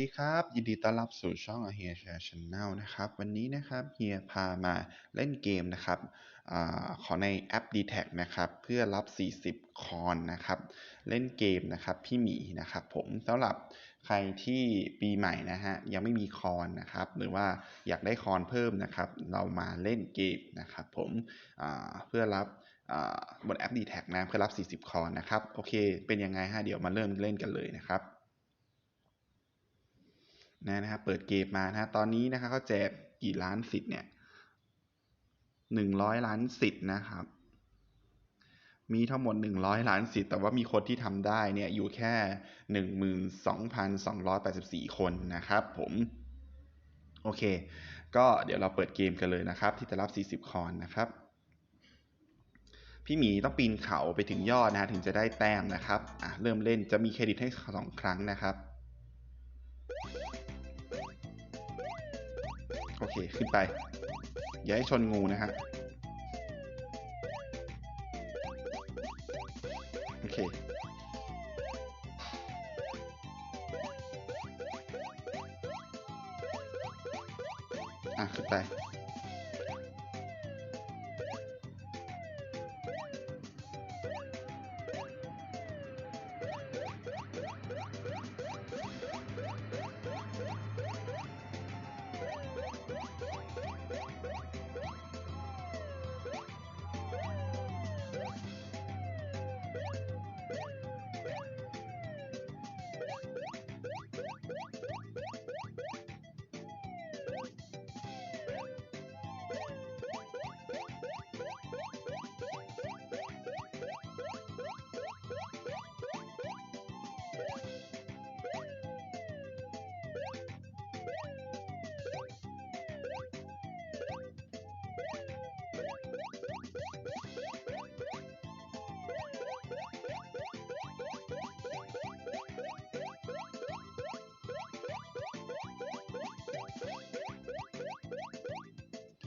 ดีครับ ยินดีต้อนรับสู่ช่องเฮียแชร์ชแนลนะครับ วันนี้นะครับเฮียพามาเล่นเกมนะครับอขอในแอป d t แทนะครับ เพื่อรับ 40 คอนนะครับ เล่นเกมนะครับ พี่หมีนะครับ ผมสำหรับใครที่ปีใหม่นะฮะ ยังไม่มีคอนนะครับ หรือว่าอยากได้คอนเพิ่มนะครับ เรามาเล่นเกมนะครับ ผมเพื่อรับบนแอป d t แทนะเพื่อรับ 40 คอนนะครับ โอเค เป็นยังไงฮะเดี๋ยวมาเริ่มเล่นกันเลยนะครับ นะครับเปิดเกมมานะตอนนี้นะครับเขาแจกกี่ล้านสิทธิ์เนี่ยหนึ่งร้อยล้านสิทธิ์นะครับ มีทั้งหมดหนึ่งร้อยล้านสิทธิ์ แต่ว่ามีคนที่ทำได้เนี่ยอยู่แค่หนึ่งหมื่นสองพันสองร้อยแปดสิบสี่คนนะครับผมโอเค ก็เดี๋ยวเราเปิดเกมกันเลยนะครับ ที่จะรับสี่สิบคอนนะครับ พี่หมีต้องปีนเขาไปถึงยอดนะฮะถึงจะได้แต้มนะครับอะเริ่มเล่นจะมีเครดิตให้สองครั้งนะครับ โอเค ขึ้นไป อย่าให้ชนงูนะฮะ โอเค อะ ขึ้นไป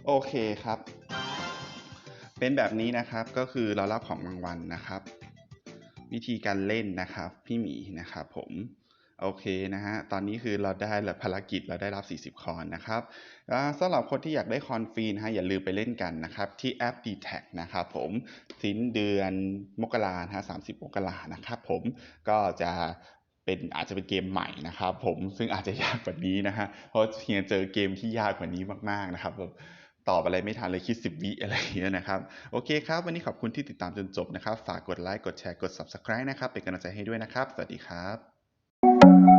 โอเคครับ เป็นแบบนี้นะครับก็คือเรารับของรางวัลนะครับ วิธีการเล่นนะครับ พี่หมีนะครับผมโอเคนะฮะ ตอนนี้คือเราได้ลภารกิจเราได้รับ 40 คอนนะครับสำหรับคนที่อยากได้คอนฟรีนะฮะอย่าลืมไปเล่นกันนะครับ ที่แอป d t แทนะครับผมสิ้นเดือนมกรานะฮะ30มกรานะครับผมก็จะเป็นอาจจะเป็นเกมใหม่นะครับผมซึ่งอาจจะยากกว่านี้นะฮะเพราะเฮียเจอเกมที่ยากกว่านี้มากๆนะครับแบบ ตอบอะไรไม่ทันเลยคิด 10 วิอะไรอย่างเงี้ยนะครับ โอเคครับ วันนี้ขอบคุณที่ติดตามจนจบนะครับ ฝากกดไลค์กดแชร์กด subscribe นะครับ เป็นกำลังใจให้ด้วยนะครับ สวัสดีครับ